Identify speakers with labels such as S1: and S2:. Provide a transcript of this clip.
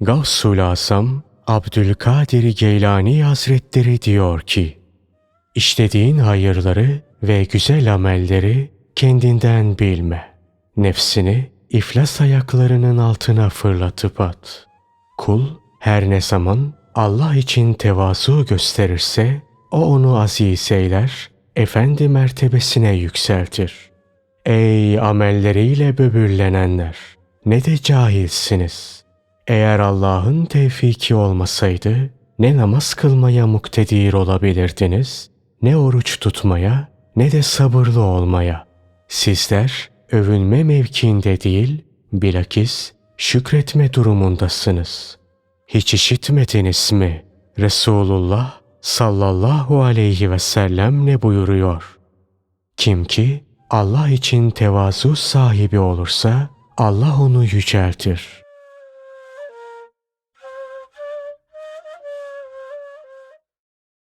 S1: Gavsul Asam Abdülkadir Geylani Hazretleri diyor ki, İşlediğin hayırları ve güzel amelleri kendinden bilme. Nefsini iflas ayaklarının altına fırlatıp at. Kul her ne zaman Allah için tevazu gösterirse o onu aziz eyler, efendi mertebesine yükseltir. Ey amelleriyle böbürlenenler! Ne de cahilsiniz. Eğer Allah'ın tevfiki olmasaydı ne namaz kılmaya muktedir olabilirdiniz, ne oruç tutmaya, ne de sabırlı olmaya. Sizler övünme mevkiinde değil, bilakis şükretme durumundasınız. Hiç işitmediniz mi? Resulullah sallallahu aleyhi ve sellem ne buyuruyor? Kim ki Allah için tevazu sahibi olursa Allah onu yüceltir.